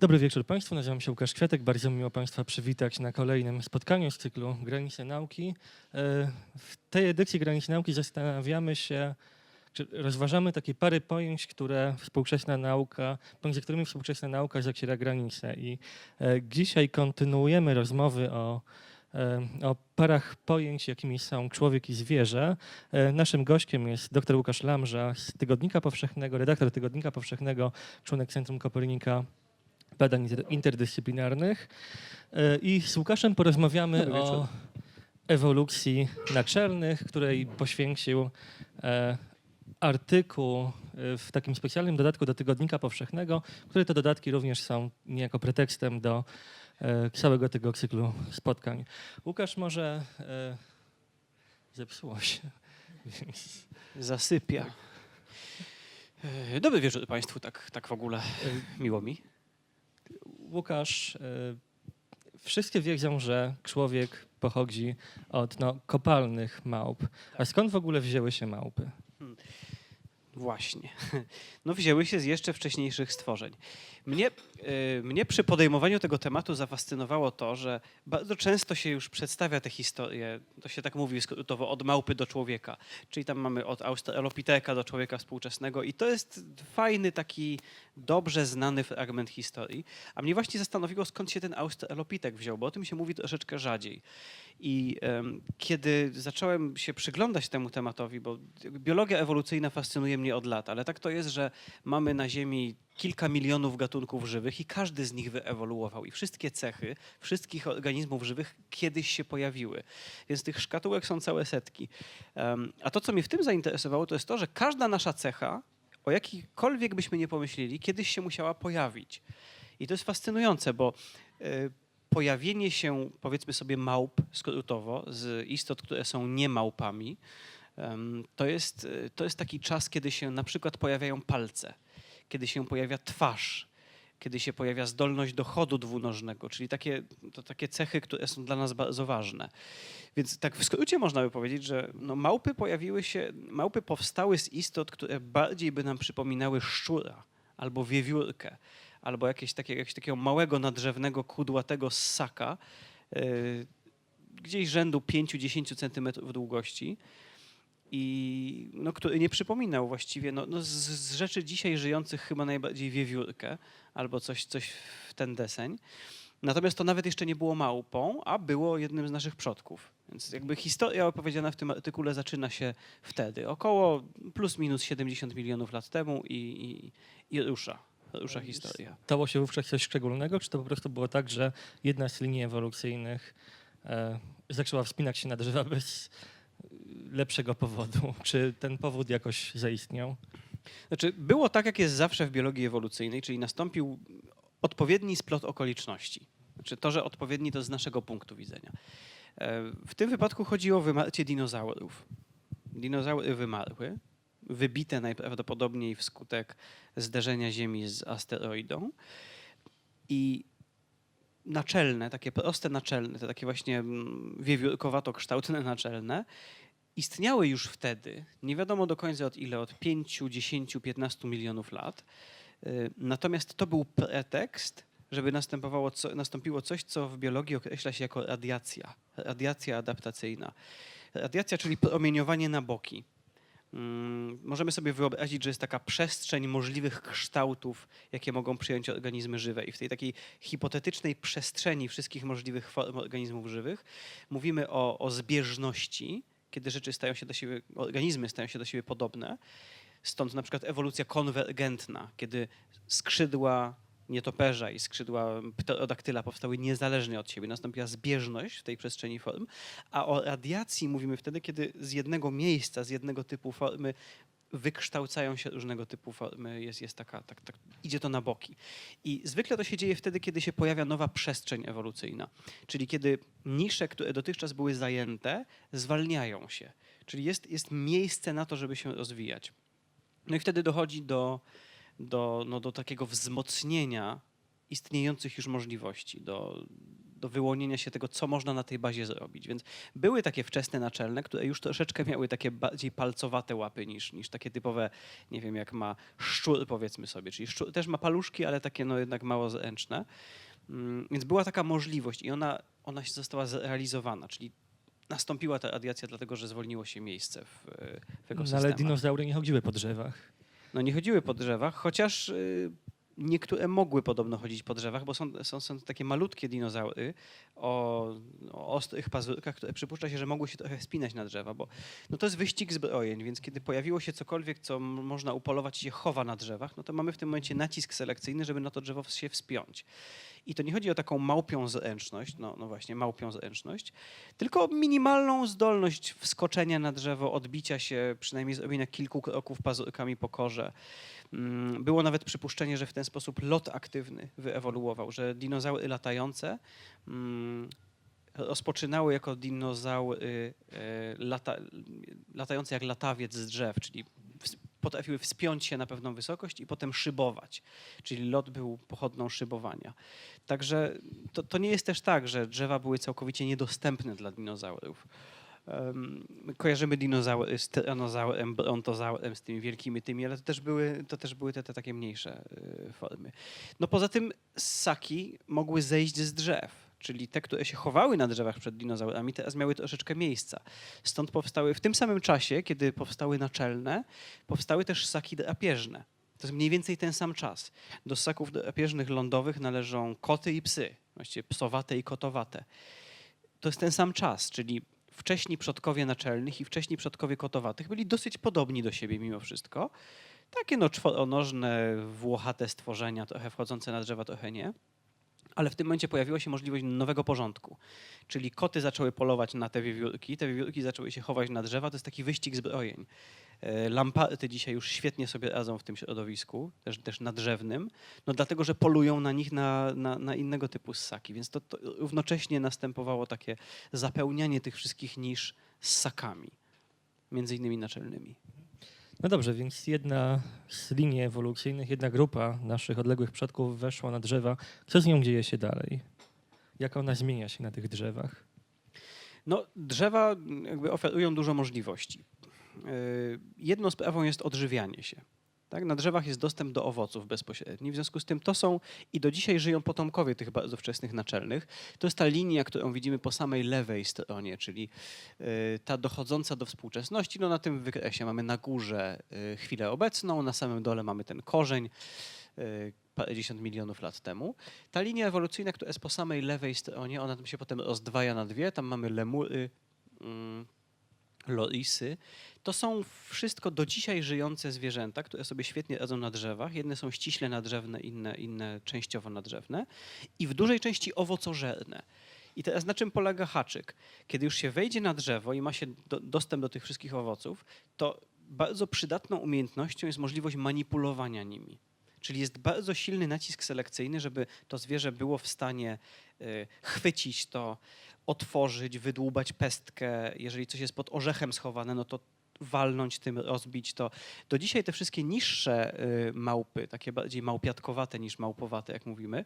Dobry wieczór Państwu, nazywam się Łukasz Kwiatek. Bardzo miło Państwa przywitać na kolejnym spotkaniu z cyklu Granice Nauki. E, W tej edycji Granice Nauki zastanawiamy się, czy rozważamy takie pary pojęć, które współczesna nauka, pomiędzy którymi współczesna nauka zaciera granice. I e, dzisiaj kontynuujemy rozmowy o, e, o parach pojęć, jakimi są człowiek i zwierzę. Naszym gościem jest dr Łukasz Lamża z Tygodnika Powszechnego, redaktor Tygodnika Powszechnego, członek Centrum Kopernika Badań Inter- Interdyscyplinarnych. E, I z Łukaszem porozmawiamy o ewolucji naczelnych, której poświęcił e, artykuł e, w takim specjalnym dodatku do Tygodnika Powszechnego, które to dodatki również są niejako pretekstem do całego tego cyklu spotkań. Łukasz może zepsuło się. Więc, Zasypia. E, Dobry wieczór Państwu, tak, tak w ogóle miło mi. Łukasz, e, wszyscy wiedzą, że człowiek pochodzi od no, kopalnych małp. A skąd w ogóle wzięły się małpy? Właśnie. No wzięły się z jeszcze wcześniejszych stworzeń. Mnie, e, mnie przy podejmowaniu tego tematu zafascynowało to, że bardzo często się już przedstawia te historie, to się tak mówi skrótowo, od małpy do człowieka. Czyli tam mamy od Australopiteka do człowieka współczesnego i to jest fajny, taki dobrze znany fragment historii. A mnie właśnie zastanowiło, skąd się ten Australopitek wziął, bo o tym się mówi troszeczkę rzadziej. I kiedy zacząłem się przyglądać temu tematowi, bo biologia ewolucyjna fascynuje mnie od lat, ale tak to jest, że mamy na Ziemi kilka milionów gatunków żywych i każdy z nich wyewoluował. I wszystkie cechy wszystkich organizmów żywych kiedyś się pojawiły. Więc tych szkatułek są całe setki. A to, co mnie w tym zainteresowało, to jest to, że każda nasza cecha, o jakikolwiek byśmy nie pomyśleli, kiedyś się musiała pojawić. I to jest fascynujące, bo y, pojawienie się, powiedzmy sobie, małp skrótowo, z istot, które są nie małpami, em, to jest, y, to jest taki czas, kiedy się na przykład pojawiają palce, kiedy się pojawia twarz, kiedy się pojawia zdolność do chodu dwunożnego, czyli takie, to takie cechy, które są dla nas bardzo ważne. Więc tak w skrócie można by powiedzieć, że no małpy pojawiły się, małpy powstały z istot, które bardziej by nam przypominały szczura albo wiewiórkę, albo jakieś takie, jakiegoś takiego małego, nadrzewnego, kudłatego ssaka, yy, gdzieś rzędu 5-10 centymetrów długości i no, który nie przypominał właściwie no, no z, z rzeczy dzisiaj żyjących chyba najbardziej wiewiórkę albo coś, coś w ten deseń. Natomiast to nawet jeszcze nie było małpą, a było jednym z naszych przodków. Więc jakby historia opowiedziana w tym artykule zaczyna się wtedy, około plus minus 70 milionów lat temu i, i, i rusza, rusza historia. Stało się wówczas coś szczególnego, czy to po prostu było tak, że jedna z linii ewolucyjnych e, zaczęła wspinać się na drzewa bez lepszego powodu? Czy ten powód jakoś zaistniał? Znaczy, było tak, jak jest zawsze w biologii ewolucyjnej, czyli nastąpił odpowiedni splot okoliczności. Znaczy to, że odpowiedni to z naszego punktu widzenia. E, W tym wypadku chodzi o wymarcie dinozaurów. Dinozaury wymarły, wybite najprawdopodobniej wskutek zderzenia Ziemi z asteroidą. I naczelne, takie proste naczelne, te takie właśnie mm, wiewiórkowato-kształtne naczelne, istniały już wtedy, nie wiadomo do końca od ile, od 5, 10, 15 milionów lat. Y, Natomiast to był pretekst, żeby następowało co, nastąpiło coś, co w biologii określa się jako radiacja, radiacja adaptacyjna. Radiacja, czyli promieniowanie na boki. Mm, Możemy sobie wyobrazić, że jest taka przestrzeń możliwych kształtów, jakie mogą przyjąć organizmy żywe. I w tej takiej hipotetycznej przestrzeni wszystkich możliwych form organizmów żywych mówimy o, o zbieżności, kiedy rzeczy stają się do siebie, organizmy stają się do siebie podobne. Stąd na przykład ewolucja konwergentna, kiedy skrzydła nietoperza i skrzydła pterodaktyla powstały niezależnie od siebie. Nastąpiła zbieżność w tej przestrzeni form. A o radiacji mówimy wtedy, kiedy z jednego miejsca, z jednego typu formy wykształcają się różnego typu formy, jest, jest taka, tak, tak, idzie to na boki. I zwykle to się dzieje wtedy, kiedy się pojawia nowa przestrzeń ewolucyjna, czyli kiedy nisze, które dotychczas były zajęte, zwalniają się. Czyli jest, jest miejsce na to, żeby się rozwijać. No i wtedy dochodzi do, do, no, do takiego wzmocnienia istniejących już możliwości, do, do wyłonienia się tego, co można na tej bazie zrobić. Więc były takie wczesne naczelne, które już troszeczkę miały takie bardziej palcowate łapy niż, niż takie typowe, nie wiem, jak ma szczur, powiedzmy sobie. Czyli szczur też ma paluszki, ale takie no jednak mało zręczne. Mm, Więc była taka możliwość i ona, ona się została zrealizowana, czyli nastąpiła ta radiacja dlatego, że zwolniło się miejsce w, w No, ekosystemach. ale dinozaury nie chodziły po drzewach. No nie chodziły po drzewach, chociaż y, niektóre mogły podobno chodzić po drzewach, bo są, są, są takie malutkie dinozaury o, o ostrych pazurkach, które przypuszcza się, że mogły się trochę wspinać na drzewa, bo no to jest wyścig zbrojeń, więc kiedy pojawiło się cokolwiek, co można upolować i się chowa na drzewach, no to mamy w tym momencie nacisk selekcyjny, żeby na to drzewo się wspiąć. I to nie chodzi o taką małpią zręczność, no, no właśnie, małpią zręczność, tylko o minimalną zdolność wskoczenia na drzewo, odbicia się, przynajmniej zrobienia kilku kroków pazurkami po korze. Mm, Było nawet przypuszczenie, że w ten sposób lot aktywny wyewoluował, że dinozaury latające mm, rozpoczynały jako dinozaury e, lata, latające jak latawiec z drzew, czyli potrafiły wspiąć się na pewną wysokość i potem szybować, czyli lot był pochodną szybowania. Także to, to nie jest też tak, że drzewa były całkowicie niedostępne dla dinozaurów. Um, kojarzymy dinozaury z tyranozaurem, brontozaurem, z tymi wielkimi tymi, ale to też były, to też były te, te takie mniejsze y, formy. No poza tym ssaki mogły zejść z drzew, czyli te, które się chowały na drzewach przed dinozaurami, teraz miały troszeczkę miejsca. Stąd powstały w tym samym czasie, kiedy powstały naczelne, powstały też ssaki drapieżne. To jest mniej więcej ten sam czas. Do ssaków drapieżnych lądowych należą koty i psy, właściwie psowate i kotowate. To jest ten sam czas, czyli wcześni przodkowie naczelnych i wcześni przodkowie kotowatych byli dosyć podobni do siebie mimo wszystko. Takie no czworonożne, włochate stworzenia, trochę wchodzące na drzewa, trochę nie. Ale w tym momencie pojawiła się możliwość nowego porządku. Czyli koty zaczęły polować na te wiewiórki, te wiewiórki zaczęły się chować na drzewa. To jest taki wyścig zbrojeń. E, Lamparty dzisiaj już świetnie sobie radzą w tym środowisku, też, też nadrzewnym, no dlatego, że polują na nich na, na, na innego typu ssaki. Więc to, to równocześnie następowało takie zapełnianie tych wszystkich nisz ssakami, między innymi naczelnymi. No dobrze, więc jedna z linii ewolucyjnych, jedna grupa naszych odległych przodków weszła na drzewa. Co z nią dzieje się dalej? Jak ona zmienia się na tych drzewach? No, drzewa jakby oferują dużo możliwości. Yy, Jedną sprawą jest odżywianie się. Tak? Na drzewach jest dostęp do owoców bezpośredni, w związku z tym to są i do dzisiaj żyją potomkowie tych bardzo wczesnych naczelnych. To jest ta linia, którą widzimy po samej lewej stronie, czyli yy, ta dochodząca do współczesności. No, na tym wykresie mamy na górze yy, chwilę obecną, na samym dole mamy ten korzeń yy, parędziesiąt milionów lat temu. Ta linia ewolucyjna, która jest po samej lewej stronie, ona tam się potem rozdwaja na dwie. Tam mamy lemury, lorisy. To są wszystko do dzisiaj żyjące zwierzęta, które sobie świetnie radzą na drzewach. Jedne są ściśle nadrzewne, inne, inne częściowo nadrzewne i w dużej części owocożerne. I teraz na czym polega haczyk? Kiedy już się wejdzie na drzewo i ma się do, dostęp do tych wszystkich owoców, to bardzo przydatną umiejętnością jest możliwość manipulowania nimi. Czyli jest bardzo silny nacisk selekcyjny, żeby to zwierzę było w stanie y, chwycić to, otworzyć, wydłubać pestkę. Jeżeli coś jest pod orzechem schowane, no to walnąć tym, rozbić to. Do dzisiaj te wszystkie niższe y, małpy, takie bardziej małpiatkowate niż małpowate, jak mówimy,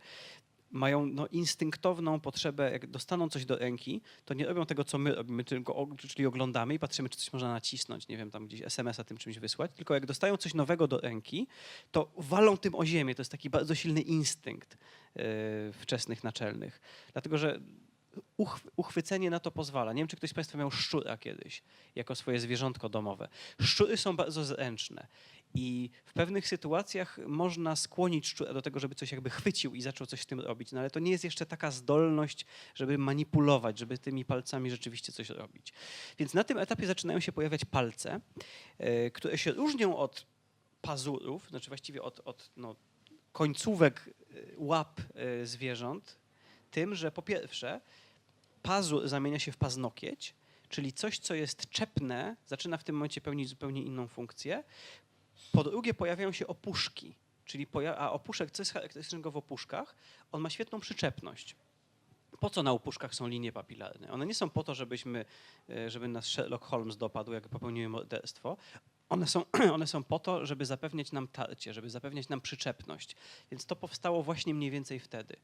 mają no, instynktowną potrzebę, jak dostaną coś do ręki, to nie robią tego, co my robimy, tylko, czyli oglądamy i patrzymy, czy coś można nacisnąć, nie wiem, tam gdzieś SMS-a tym czymś wysłać, tylko jak dostają coś nowego do ręki, to walą tym o ziemię. To jest taki bardzo silny instynkt yy, wczesnych naczelnych. Dlatego, że uchw- uchwycenie na to pozwala. Nie wiem, czy ktoś z Państwa miał szczura kiedyś jako swoje zwierzątko domowe. Szczury są bardzo zręczne i w pewnych sytuacjach można skłonić szczura do tego, żeby coś jakby chwycił i zaczął coś z tym robić, no ale to nie jest jeszcze taka zdolność, żeby manipulować, żeby tymi palcami rzeczywiście coś robić. Więc na tym etapie zaczynają się pojawiać palce, e, które się różnią od pazurów, znaczy właściwie od, od no, końcówek e, łap e, zwierząt, tym, że po pierwsze pazur zamienia się w paznokieć, czyli coś, co jest czepne, zaczyna w tym momencie pełnić zupełnie inną funkcję. Po drugie pojawiają się opuszki, czyli poja- a opuszek, co jest charakterystycznego w opuszkach, on ma świetną przyczepność. Po co na opuszkach są linie papilarne? One nie są po to, żebyśmy, e, żeby nas Sherlock Holmes dopadł, jak popełniły morderstwo. One są, one są po to, żeby zapewniać nam tarcie, żeby zapewniać nam przyczepność. Więc to powstało właśnie mniej więcej wtedy.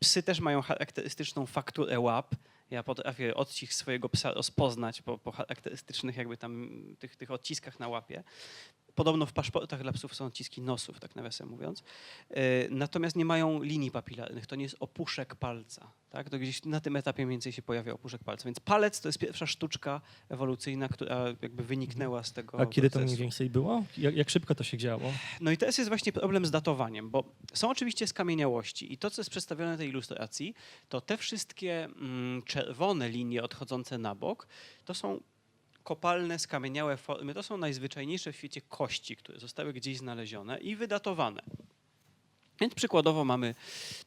Psy też mają charakterystyczną fakturę łap. Ja potrafię odcisk swojego psa rozpoznać po, po charakterystycznych jakby tam tych, tych odciskach na łapie. Podobno w paszportach dla psów są odciski nosów, tak nawiasem mówiąc. E, Natomiast nie mają linii papilarnych. To nie jest opuszek palca. Tak? To gdzieś na tym etapie mniej więcej się pojawia opuszek palca. Więc palec to jest pierwsza sztuczka ewolucyjna, która jakby wyniknęła z tego A kiedy to procesu. mniej więcej było? Jak, jak szybko to się działo? No i teraz jest właśnie problem z datowaniem, bo są oczywiście skamieniałości i to, co jest przedstawione w tej ilustracji, to te wszystkie mm, czerwone linie odchodzące na bok, to są kopalne, skamieniałe formy, to są najzwyczajniejsze w świecie kości, które zostały gdzieś znalezione i wydatowane. Więc przykładowo mamy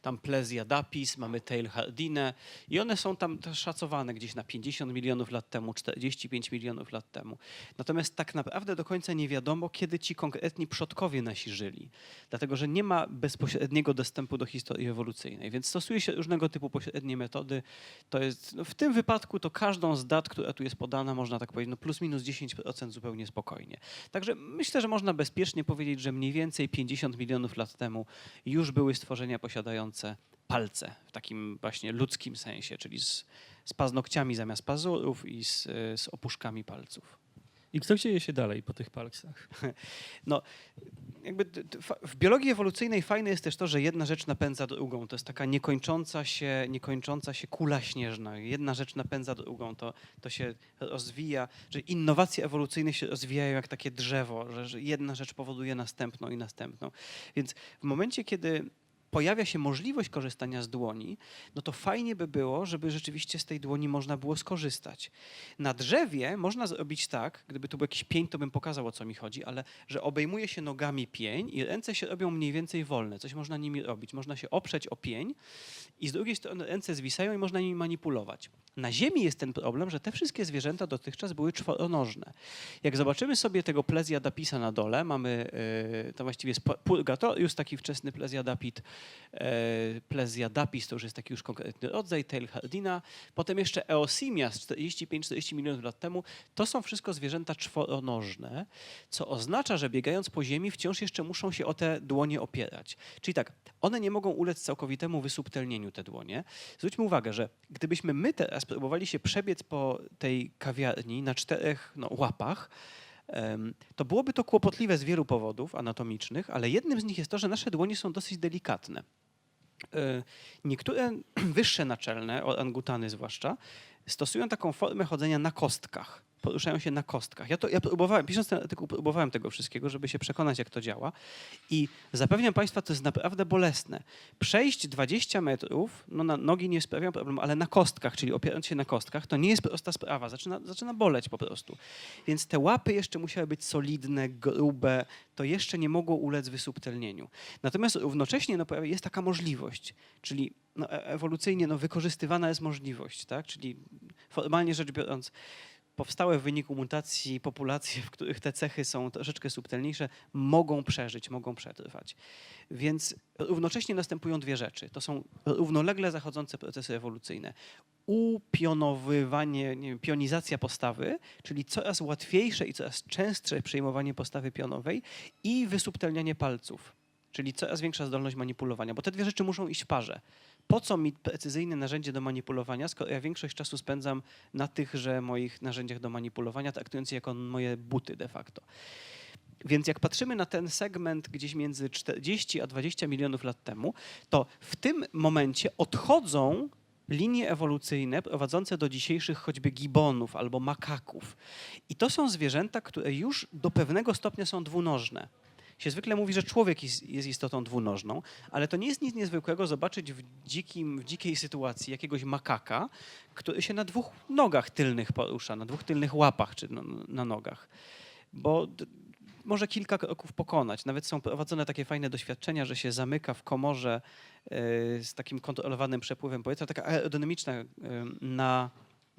tam Plezja dapis, mamy Tail hardinę i one są tam szacowane gdzieś na 50 milionów lat temu, 45 milionów lat temu. Natomiast tak naprawdę do końca nie wiadomo, kiedy ci konkretni przodkowie nasi żyli. Dlatego, że nie ma bezpośredniego dostępu do historii ewolucyjnej, więc stosuje się różnego typu pośrednie metody. To jest, no w tym wypadku to każdą z dat, która tu jest podana, można tak powiedzieć, no plus minus 10% zupełnie spokojnie. Także myślę, że można bezpiecznie powiedzieć, że mniej więcej 50 milionów lat temu już były stworzenia posiadające palce w takim właśnie ludzkim sensie, czyli z, z paznokciami zamiast pazurów i z, z opuszkami palców. I co dzieje się dalej po tych palcach? Jakby t- fa- w biologii ewolucyjnej fajne jest też to, że jedna rzecz napędza drugą. To jest taka niekończąca się, niekończąca się kula śnieżna. Jedna rzecz napędza drugą, to, to się rozwija, że innowacje ewolucyjne się rozwijają jak takie drzewo, że, że jedna rzecz powoduje następną i następną. Więc w momencie, kiedy pojawia się możliwość korzystania z dłoni, no to fajnie by było, żeby rzeczywiście z tej dłoni można było skorzystać. Na drzewie można zrobić tak, gdyby tu był jakiś pień, to bym pokazał o co mi chodzi, ale że obejmuje się nogami pień i ręce się robią mniej więcej wolne. Coś można nimi robić. Można się oprzeć o pień i z drugiej strony ręce zwisają i można nimi manipulować. Na ziemi jest ten problem, że te wszystkie zwierzęta dotychczas były czworonożne. Jak zobaczymy sobie tego plezjadapisa na dole, mamy, yy, to właściwie jest pu- purgatorius, taki wczesny plezjadapit, yy, plezjadapis to już jest taki już konkretny rodzaj, tail hardina, potem jeszcze eosimias 45-40 milionów lat temu, to są wszystko zwierzęta czworonożne, co oznacza, że biegając po ziemi wciąż jeszcze muszą się o te dłonie opierać. Czyli tak, one nie mogą ulec całkowitemu wysubtelnieniu, te dłonie. Zwróćmy uwagę, że gdybyśmy my teraz próbowali się przebiec po tej kawiarni na czterech no, łapach, to byłoby to kłopotliwe z wielu powodów anatomicznych, ale jednym z nich jest to, że nasze dłonie są dosyć delikatne. E, Niektóre wyższe naczelne, orangutany zwłaszcza, stosują taką formę chodzenia na kostkach. Poruszają się na kostkach. Ja, to, ja próbowałem, pisząc ten artykuł, próbowałem tego wszystkiego, żeby się przekonać, jak to działa. I zapewniam Państwa, to jest naprawdę bolesne. Przejść 20 metrów, no na nogi nie sprawiają problemu, ale na kostkach, czyli opierając się na kostkach, to nie jest prosta sprawa. Zaczyna, zaczyna boleć po prostu. Więc te łapy jeszcze musiały być solidne, grube. To jeszcze nie mogło ulec wysubtelnieniu. Natomiast równocześnie no, jest taka możliwość, czyli no, e- ewolucyjnie no, wykorzystywana jest możliwość, tak? czyli formalnie rzecz biorąc, powstałe w wyniku mutacji populacje, w których te cechy są troszeczkę subtelniejsze, mogą przeżyć, mogą przetrwać. Więc równocześnie następują dwie rzeczy. To są równolegle zachodzące procesy ewolucyjne. Upionowywanie, nie wiem, pionizacja postawy, czyli coraz łatwiejsze i coraz częstsze przejmowanie postawy pionowej i wysubtelnianie palców, czyli coraz większa zdolność manipulowania, bo te dwie rzeczy muszą iść w parze. Po co mi precyzyjne narzędzie do manipulowania, skoro ja większość czasu spędzam na tychże moich narzędziach do manipulowania, traktując je jako moje buty de facto. Więc jak patrzymy na ten segment gdzieś między 40 a 20 milionów lat temu, to w tym momencie odchodzą linie ewolucyjne prowadzące do dzisiejszych choćby gibonów albo makaków. I to są zwierzęta, które już do pewnego stopnia są dwunożne. Się zwykle mówi, że człowiek jest, istotą dwunożną, ale to nie jest nic niezwykłego zobaczyć w, dzikim, w dzikiej sytuacji jakiegoś makaka, który się na dwóch nogach tylnych porusza, na dwóch tylnych łapach czy na, na nogach. Bo może kilka kroków pokonać. Nawet są prowadzone takie fajne doświadczenia, że się zamyka w komorze e, z takim kontrolowanym przepływem powietrza, taka aerodynamiczna e, na,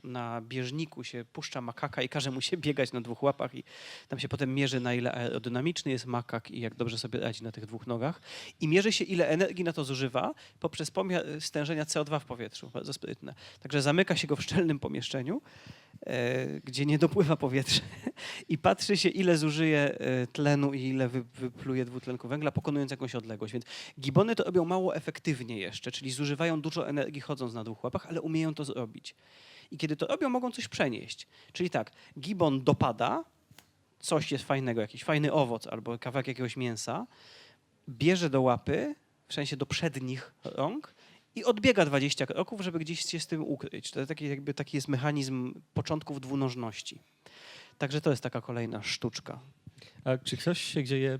na bieżniku się puszcza makaka i każe mu się biegać na dwóch łapach i tam się potem mierzy na ile aerodynamiczny jest makak i jak dobrze sobie radzi na tych dwóch nogach i mierzy się ile energii na to zużywa poprzez pomiar stężenia CO2 w powietrzu. Bardzo sprytne. Także zamyka się go w szczelnym pomieszczeniu e, gdzie nie dopływa powietrze i patrzy się, ile zużyje e, tlenu i ile wy, wypluje dwutlenku węgla, pokonując jakąś odległość. Więc gibony to robią mało efektywnie jeszcze, czyli zużywają dużo energii chodząc na dwóch łapach, ale umieją to zrobić. I kiedy to robią, mogą coś przenieść. Czyli tak, gibon dopada, coś jest fajnego, jakiś fajny owoc albo kawałek jakiegoś mięsa, bierze do łapy, w sensie do przednich rąk i odbiega 20 kroków, żeby gdzieś się z tym ukryć. To taki, jakby taki jest mechanizm początków dwunożności. Także to jest taka kolejna sztuczka. A czy ktoś się dzieje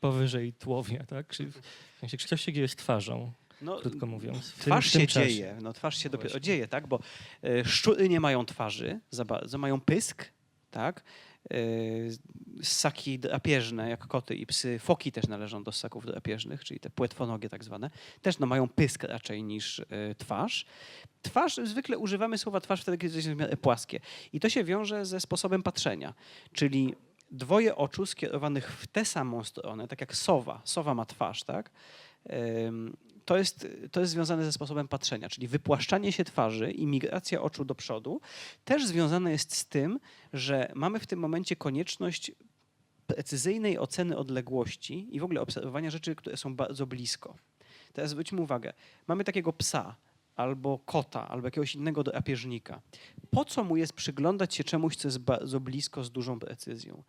powyżej tułowia, tak? Czy, w sensie, czy ktoś się dzieje z twarzą, No, krótko mówiąc? w tym- Twarz tym się czasie? dzieje, no twarz się dopiero Właśnie. dzieje, tak? Bo e, szczury nie mają twarzy za bardzo, mają pysk, tak? E, ssaki drapieżne, jak koty i psy, foki też należą do ssaków drapieżnych, czyli te płetwonogie tak zwane, też no, mają pysk raczej niż e, twarz. Twarz, zwykle używamy słowa twarz wtedy, kiedy coś jest w miarę płaskie. I to się wiąże ze sposobem patrzenia, czyli dwoje oczu skierowanych w tę samą stronę, tak jak sowa. Sowa ma twarz, tak? To jest, to jest związane ze sposobem patrzenia, czyli wypłaszczanie się twarzy i migracja oczu do przodu też związane jest z tym, że mamy w tym momencie konieczność precyzyjnej oceny odległości i w ogóle obserwowania rzeczy, które są bardzo blisko. Teraz zwróćmy uwagę, mamy takiego psa albo kota, albo jakiegoś innego drapieżnika. Po co mu jest przyglądać się czemuś, co jest bardzo blisko z dużą precyzją?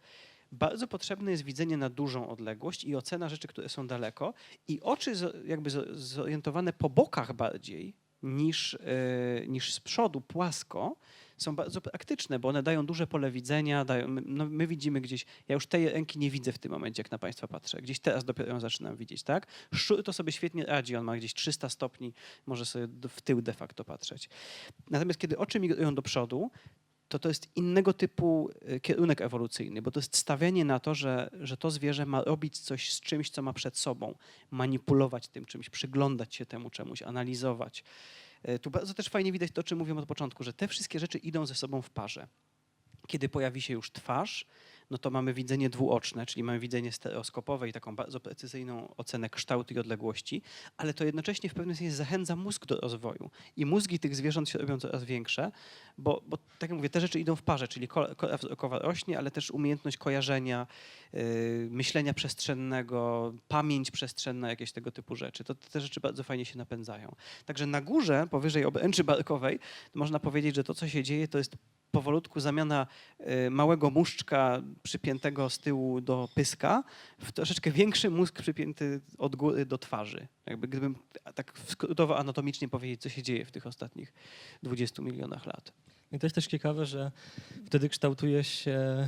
Bardzo potrzebne jest widzenie na dużą odległość i ocena rzeczy, które są daleko i oczy jakby zorientowane po bokach bardziej niż, e, niż z przodu płasko są bardzo praktyczne, bo one dają duże pole widzenia, dają, no my widzimy gdzieś, ja już tej ręki nie widzę w tym momencie, jak na Państwa patrzę, gdzieś teraz dopiero ją zaczynam widzieć, tak? Szczur to sobie świetnie radzi, on ma gdzieś 300 stopni, może sobie w tył de facto patrzeć. Natomiast kiedy oczy migrują do przodu, to to jest innego typu y, kierunek ewolucyjny, bo to jest stawianie na to, że, że to zwierzę ma robić coś z czymś, co ma przed sobą, manipulować tym czymś, przyglądać się temu czemuś, analizować. Y, Tu bardzo też fajnie widać to, o czym mówiłem od początku, że te wszystkie rzeczy idą ze sobą w parze. Kiedy pojawi się już twarz, no to mamy widzenie dwuoczne, czyli mamy widzenie stereoskopowe i taką bardzo precyzyjną ocenę kształtu i odległości, ale to jednocześnie w pewnym sensie zachęca mózg do rozwoju. I mózgi tych zwierząt się robią coraz większe, bo, bo tak jak mówię, te rzeczy idą w parze, czyli ko- kora wzrokowa rośnie, ale też umiejętność kojarzenia, yy, myślenia przestrzennego, pamięć przestrzenna, jakieś tego typu rzeczy. To te rzeczy bardzo fajnie się napędzają. Także na górze, powyżej obręczy barkowej, można powiedzieć, że to, co się dzieje, to jest powolutku zamiana y, małego muszczka przypiętego z tyłu do pyska w troszeczkę większy mózg przypięty od góry do twarzy. Jakby gdybym tak skrótowo anatomicznie powiedzieć, co się dzieje w tych ostatnich 20 milionach lat. I to jest też ciekawe, że wtedy kształtuje się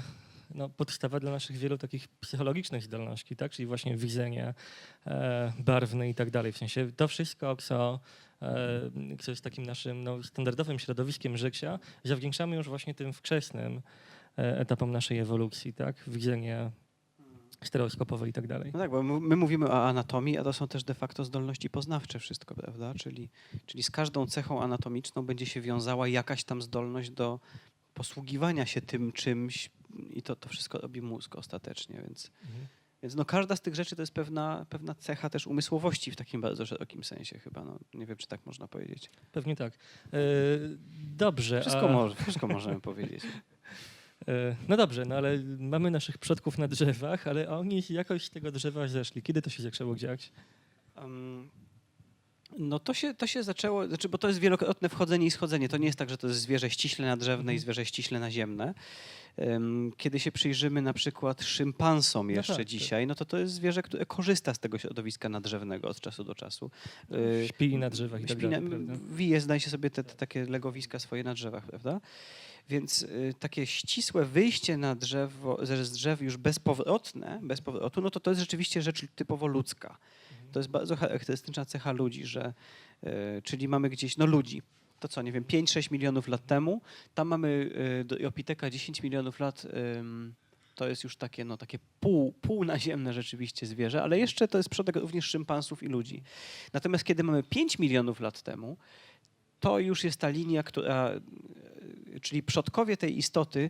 no, podstawa dla naszych wielu takich psychologicznych zdolności, tak? czyli właśnie widzenie e, barwne i tak dalej. W sensie to wszystko, co, e, co jest takim naszym no, standardowym środowiskiem życia, zawdzięczamy już właśnie tym wczesnym e, etapom naszej ewolucji, tak? widzenie stereoskopowe i tak dalej. No tak, bo my my mówimy o anatomii, a to są też de facto zdolności poznawcze wszystko, prawda? Czyli, czyli z każdą cechą anatomiczną będzie się wiązała jakaś tam zdolność do posługiwania się tym czymś i to, to wszystko robi mózg ostatecznie, więc, Mhm. Więc no każda z tych rzeczy to jest pewna, pewna cecha też umysłowości w takim bardzo szerokim sensie chyba. No, nie wiem, czy tak można powiedzieć. Pewnie tak. E, dobrze. Wszystko, a- może, wszystko możemy powiedzieć. E, No dobrze, no ale mamy naszych przodków na drzewach, ale oni jakoś z tego drzewa zeszli. Kiedy to się zaczęło dziać? Um, no to się, to się zaczęło, znaczy, bo to jest wielokrotne wchodzenie i schodzenie. To nie jest tak, że to jest zwierzę ściśle nadrzewne i Mhm. zwierzę ściśle naziemne. Em, Kiedy się przyjrzymy na przykład szympansom jeszcze tak, tak. dzisiaj, no to to jest zwierzę, które korzysta z tego środowiska nadrzewnego od czasu do czasu. Y, Śpi na drzewach i tak dalej? Wije, zdaje się sobie te, te takie legowiska swoje na drzewach, prawda? Więc y, takie ścisłe wyjście na drzewo, ze- z drzew już bezpowrotne, bez powrotu, no to to jest rzeczywiście rzecz typowo ludzka. Mhm. To jest bardzo charakterystyczna cecha ludzi, że, y, czyli mamy gdzieś, no ludzi, to co, nie wiem, 5-6 milionów lat temu, tam mamy y, do Opiteka 10 milionów lat, to jest już takie, no, takie pół, półnaziemne rzeczywiście zwierzę, ale jeszcze to jest przodek również szympansów i ludzi. Natomiast kiedy mamy 5 milionów lat temu, to już jest ta linia, która, czyli przodkowie tej istoty,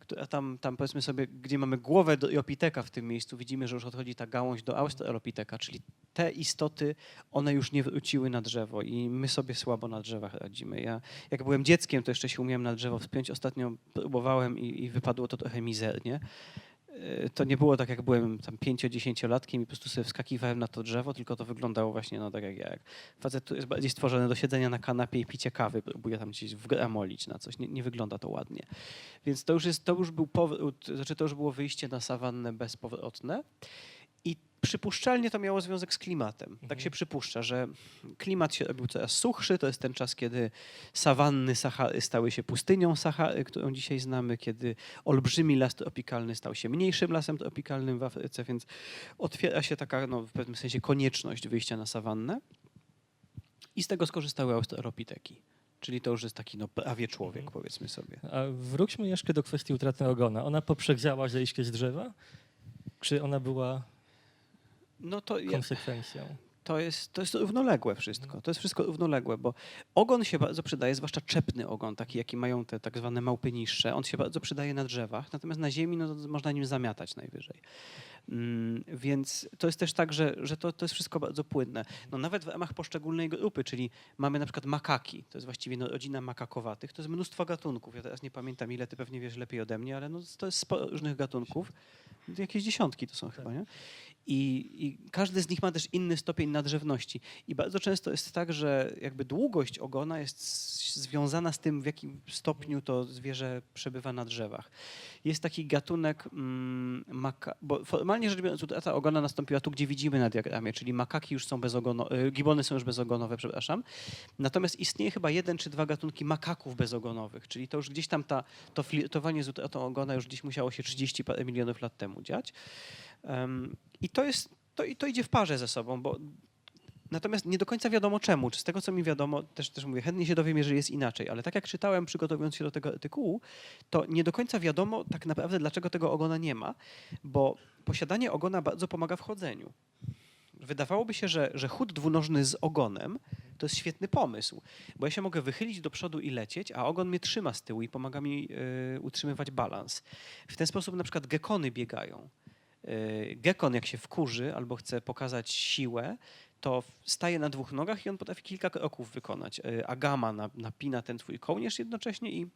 która tam, tam powiedzmy sobie, gdzie mamy głowę do Opiteka w tym miejscu, widzimy, że już odchodzi ta gałąź do Australopiteka, czyli te istoty, one już nie wróciły na drzewo i my sobie słabo na drzewach radzimy. Ja jak byłem dzieckiem, to jeszcze się umiałem na drzewo wspiąć. Ostatnio próbowałem i, i wypadło to trochę mizernie. E, To nie było tak, jak byłem tam 5-10-latkiem i po prostu sobie wskakiwałem na to drzewo, tylko to wyglądało właśnie no, tak jak ja. Facet, który jest bardziej stworzony do siedzenia na kanapie i picia kawy, próbuje tam gdzieś wgramolić na coś. Nie, nie wygląda to ładnie. Więc to już, jest, to już był powrót, znaczy to już było wyjście na sawannę bezpowrotne. Przypuszczalnie to miało związek z klimatem. Tak Mhm. się przypuszcza, że klimat się robił coraz suchszy. To jest ten czas, kiedy sawanny Sahary stały się pustynią Sahary, którą dzisiaj znamy, kiedy olbrzymi las tropikalny stał się mniejszym lasem tropikalnym w Afryce, więc otwiera się taka no, w pewnym sensie konieczność wyjścia na sawannę. I z tego skorzystały australopiteki. Czyli to już jest taki no, prawie człowiek, Mhm. powiedzmy sobie. A wróćmy jeszcze do kwestii utraty ogona. Ona poprzedzała zejście z drzewa? Czy ona była No to konsekwencją? To jest, to jest równoległe wszystko. To jest wszystko równoległe, bo ogon się bardzo przydaje, zwłaszcza czepny ogon, taki jaki mają te tak zwane małpy niższe. On się bardzo przydaje na drzewach, natomiast na ziemi no, można nim zamiatać najwyżej. Mm, więc to jest też tak, że, że to, to jest wszystko bardzo płynne. No, nawet w ramach poszczególnej grupy, czyli mamy na przykład makaki, to jest właściwie no, rodzina makakowatych, to jest mnóstwo gatunków. Ja teraz nie pamiętam ile, ty pewnie wiesz lepiej ode mnie, ale no, to jest sporo różnych gatunków. Jakieś dziesiątki to są chyba, nie? I, I każdy z nich ma też inny stopień nadrzewności. I bardzo często jest tak, że jakby długość ogona jest związana z tym, w jakim stopniu to zwierzę przebywa na drzewach. Jest taki gatunek mm, maka, bo formalnie rzecz biorąc utrata ogona nastąpiła tu, gdzie widzimy na diagramie, czyli makaki już są bezogonowe, gibony są już bezogonowe, przepraszam. Natomiast istnieje chyba jeden czy dwa gatunki makaków bezogonowych, czyli to już gdzieś tam ta, to flirtowanie z utratą ogona już gdzieś musiało się 30 parę milionów lat temu dziać. Em, I to jest, to, i to idzie w parze ze sobą, bo natomiast nie do końca wiadomo czemu. Czy z tego, co mi wiadomo, też, też mówię, chętnie się dowiem, jeżeli jest inaczej, ale tak jak czytałem, przygotowując się do tego artykułu, to nie do końca wiadomo tak naprawdę, dlaczego tego ogona nie ma, bo posiadanie ogona bardzo pomaga w chodzeniu. Wydawałoby się, że, że chód dwunożny z ogonem to jest świetny pomysł, bo ja się mogę wychylić do przodu i lecieć, a ogon mnie trzyma z tyłu i pomaga mi y, utrzymywać balans. W ten sposób na przykład gekony biegają. Y, Gekon jak się wkurzy albo chce pokazać siłę, to staje na dwóch nogach i on potrafi kilka kroków wykonać. Y, Agama na- napina ten swój kołnierz jednocześnie i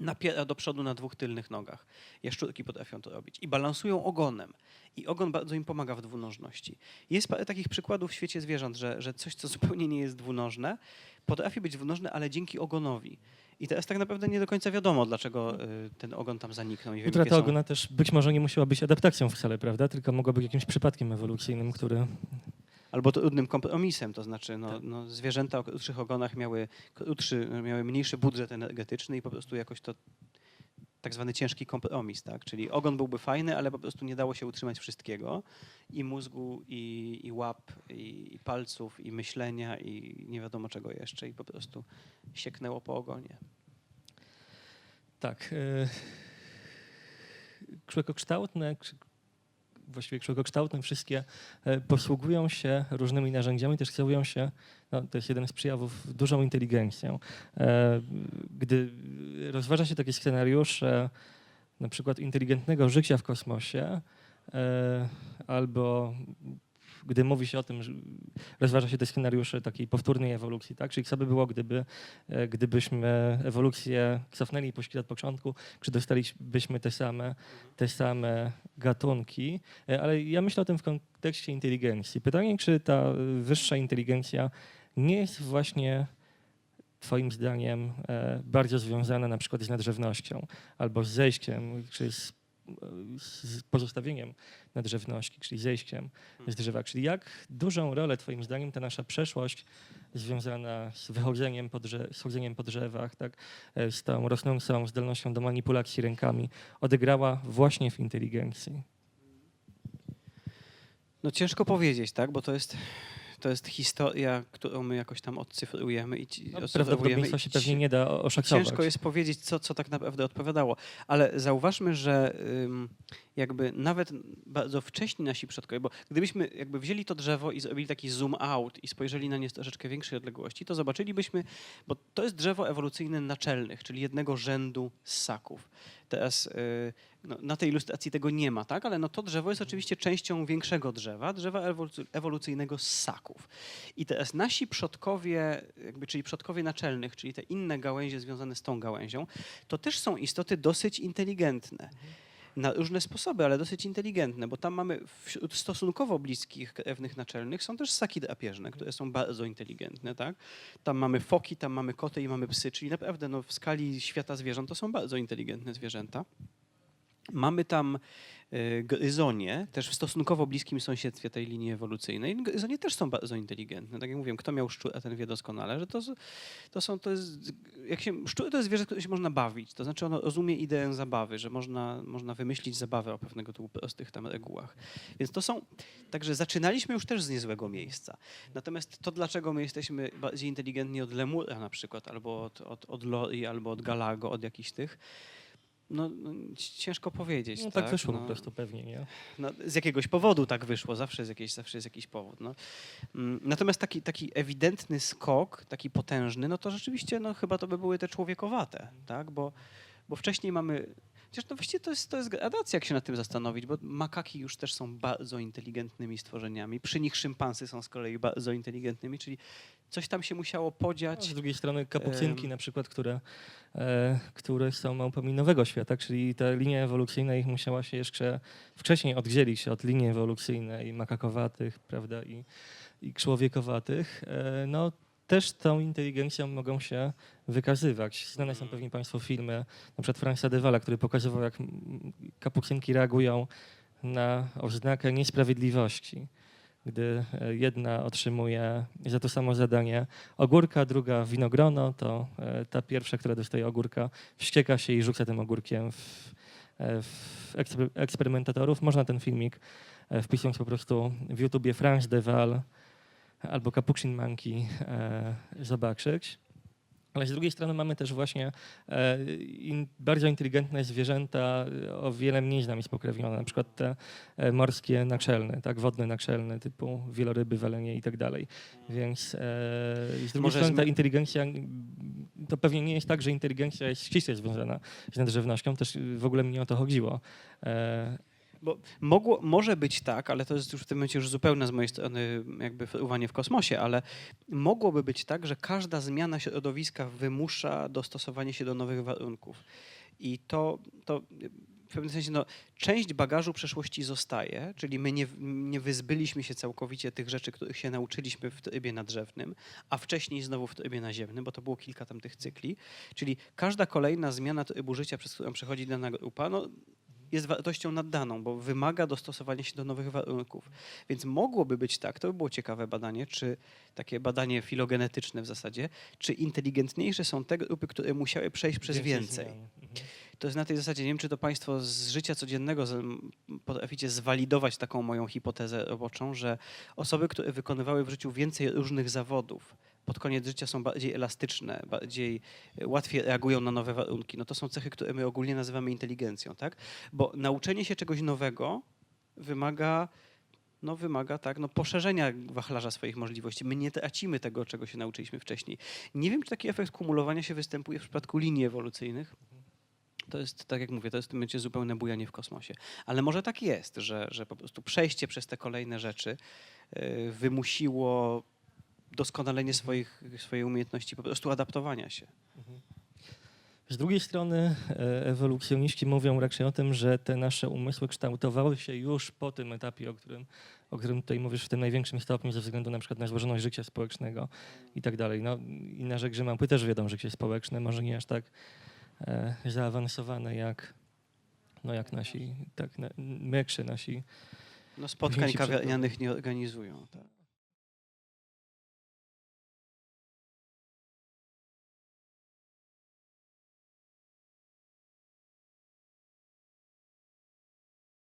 napiera do przodu na dwóch tylnych nogach. Jaszczurki potrafią to robić. I balansują ogonem. I ogon bardzo im pomaga w dwunożności. Jest parę takich przykładów w świecie zwierząt, że, że coś, co zupełnie nie jest dwunożne, potrafi być dwunożne, ale dzięki ogonowi. I teraz tak naprawdę nie do końca wiadomo, dlaczego y, ten ogon tam zaniknął. Jakie Utrata ogona też być może nie musiała być adaptacją wcale, prawda? Tylko mogła być jakimś przypadkiem ewolucyjnym, który... Albo trudnym kompromisem, to znaczy no, Tak. no, zwierzęta o krótszych ogonach miały, krótszy, miały mniejszy budżet energetyczny i po prostu jakoś to tak zwany ciężki kompromis, tak? Czyli ogon byłby fajny, ale po prostu nie dało się utrzymać wszystkiego i mózgu, i, i łap, i, i palców, i myślenia, i nie wiadomo czego jeszcze i po prostu sieknęło po ogonie. Tak. e, Człowiekokształtne, właściwie człowiekokształtne wszystkie e, posługują się różnymi narzędziami, też kierują się, no, to jest jeden z przejawów, dużą inteligencją. E, Gdy rozważa się takie scenariusze, na przykład inteligentnego życia w kosmosie, e, albo gdy mówi się o tym, że rozważa się te scenariusze takiej powtórnej ewolucji, tak? Czyli co by było, gdyby, e, gdybyśmy ewolucję cofnęli poszli od początku, czy dostalibyśmy te same, te same gatunki. E, Ale ja myślę o tym w kontekście inteligencji. Pytanie, czy ta wyższa inteligencja nie jest właśnie Twoim zdaniem e, bardzo związana na przykład z nadrzewnością albo z zejściem, czy z, z pozostawieniem nadrzewności, czyli zejściem z drzewa. Czyli jak dużą rolę Twoim zdaniem ta nasza przeszłość związana z wychodzeniem po, drze- z chodzeniem po drzewach, tak, e, z tą rosnącą zdolnością do manipulacji rękami odegrała właśnie w inteligencji? No ciężko powiedzieć, tak? Bo to jest, to jest historia, którą my jakoś tam odcyfrujemy i ci, No, się pewnie nie da oszacować. Ciężko jest powiedzieć, co, co tak naprawdę odpowiadało, ale zauważmy, że ym, jakby nawet bardzo wcześni nasi przodkowie, bo gdybyśmy jakby wzięli to drzewo i zrobili taki zoom out i spojrzeli na nie z troszeczkę większej odległości, to zobaczylibyśmy, bo to jest drzewo ewolucyjne naczelnych, czyli jednego rzędu ssaków. Teraz y, no, na tej ilustracji tego nie ma, tak? ale no, to drzewo jest oczywiście częścią większego drzewa, drzewa ewolucy- ewolucyjnego z ssaków. I teraz nasi przodkowie, jakby, czyli przodkowie naczelnych, czyli te inne gałęzie związane z tą gałęzią, to też są istoty dosyć inteligentne. Na różne sposoby, ale dosyć inteligentne, bo tam mamy wśród stosunkowo bliskich krewnych naczelnych są też ssaki drapieżne, które są bardzo inteligentne. Tak? Tam mamy foki, tam mamy koty i mamy psy, czyli naprawdę no, w skali świata zwierząt to są bardzo inteligentne zwierzęta. Mamy tam y, gryzonie, też w stosunkowo bliskim sąsiedztwie tej linii ewolucyjnej. Gryzonie też są bardzo inteligentne. Tak jak mówiłem, kto miał szczura, ten wie doskonale, że to, to są, to jest, jak się, szczur to jest zwierzę, które się można bawić. To znaczy ono rozumie ideę zabawy, że można, można wymyślić zabawę o pewnego typu prostych tam regułach. Więc to są, także zaczynaliśmy już też z niezłego miejsca. Natomiast to, dlaczego my jesteśmy bardziej inteligentni od lemura na przykład, albo od, od, od lori, albo od galago, od jakichś tych, no, ciężko powiedzieć. No, tak wyszło no, po prostu pewnie, nie? no, z jakiegoś powodu tak wyszło, zawsze jest, jakieś, zawsze jest jakiś powód. No. Mm, Natomiast taki, taki ewidentny skok, taki potężny, no to rzeczywiście no, chyba to by były te człowiekowate, tak? bo, bo wcześniej mamy... Chociaż no właściwie to jest, to jest gradacja, jak się nad tym zastanowić, bo makaki już też są bardzo inteligentnymi stworzeniami. Przy nich szympansy są z kolei bardzo inteligentnymi, czyli coś tam się musiało A podziać. z drugiej strony kapucynki na przykład, które, e, które są małpami nowego świata, czyli ta linia ewolucyjna ich musiała się jeszcze wcześniej oddzielić od linii ewolucyjnej makakowatych, prawda, i, i człowiekowatych. E, no też tą inteligencją mogą się wykazywać. Znane są pewnie Państwu filmy, na przykład Franza Dewala, który pokazywał, jak mm, kapucynki reagują na oznakę niesprawiedliwości. Gdy e, jedna otrzymuje za to samo zadanie ogórka, druga winogrono, to e, ta pierwsza, która dostaje ogórka, wścieka się i rzuca tym ogórkiem w, e, w eksper- eksperymentatorów. Można ten filmik wpisując po prostu w YouTubie France de Val albo Capuchin Monkey zobaczyć. Ale z drugiej strony mamy też właśnie e, bardzo inteligentne zwierzęta, o wiele mniej z nami spokrewnione, na przykład te e, morskie naczelne, tak, wodne naczelne, typu wieloryby, welenie i tak dalej. Więc e, z drugiej Może strony ta inteligencja, to pewnie nie jest tak, że inteligencja jest ściśle związana z nadrzewnością, też w ogóle mi nie o to chodziło. Bo mogło, może być tak, ale to jest już w tym momencie już zupełne z mojej strony jakby fruwanie w kosmosie, ale mogłoby być tak, że każda zmiana środowiska wymusza dostosowanie się do nowych warunków. I to, to w pewnym sensie no, część bagażu przeszłości zostaje, czyli my nie, nie wyzbyliśmy się całkowicie tych rzeczy, których się nauczyliśmy w trybie nadrzewnym, a wcześniej znowu w trybie naziemnym, bo to było kilka tam tych cykli. Czyli każda kolejna zmiana trybu życia, przez którą przechodzi dana grupa, no, jest wartością naddaną, bo wymaga dostosowania się do nowych warunków. Więc mogłoby być tak, to by było ciekawe badanie, czy takie badanie filogenetyczne w zasadzie, czy inteligentniejsze są te grupy, które musiały przejść przez więcej. zmian. Mhm. To jest na tej zasadzie, nie wiem, czy to Państwo z życia codziennego potraficie zwalidować taką moją hipotezę roboczą, że osoby, które wykonywały w życiu więcej różnych zawodów, pod koniec życia są bardziej elastyczne, bardziej e, łatwiej reagują na nowe warunki. No to są cechy, które my ogólnie nazywamy inteligencją, tak? Bo nauczenie się czegoś nowego wymaga no wymaga tak, no poszerzenia wachlarza swoich możliwości. My nie tracimy tego, czego się nauczyliśmy wcześniej. Nie wiem, czy taki efekt kumulowania się występuje w przypadku linii ewolucyjnych. To jest, tak jak mówię, to jest w tym momencie zupełne bujanie w kosmosie. Ale może tak jest, że, że po prostu przejście przez te kolejne rzeczy y, wymusiło doskonalenie swoich, swojej umiejętności, po prostu adaptowania się. Z drugiej strony e, ewolucjoniści mówią raczej o tym, że te nasze umysły kształtowały się już po tym etapie, o którym, o którym tutaj mówisz w tym największym stopniu ze względu na przykład na złożoność życia społecznego i tak dalej. No, I na rzecz małpy też wiadomo życie społeczne, może nie aż tak e, zaawansowane jak, no jak nasi, tak, na, mekszy nasi No, spotkań kawiarnianych nie organizują. Tak.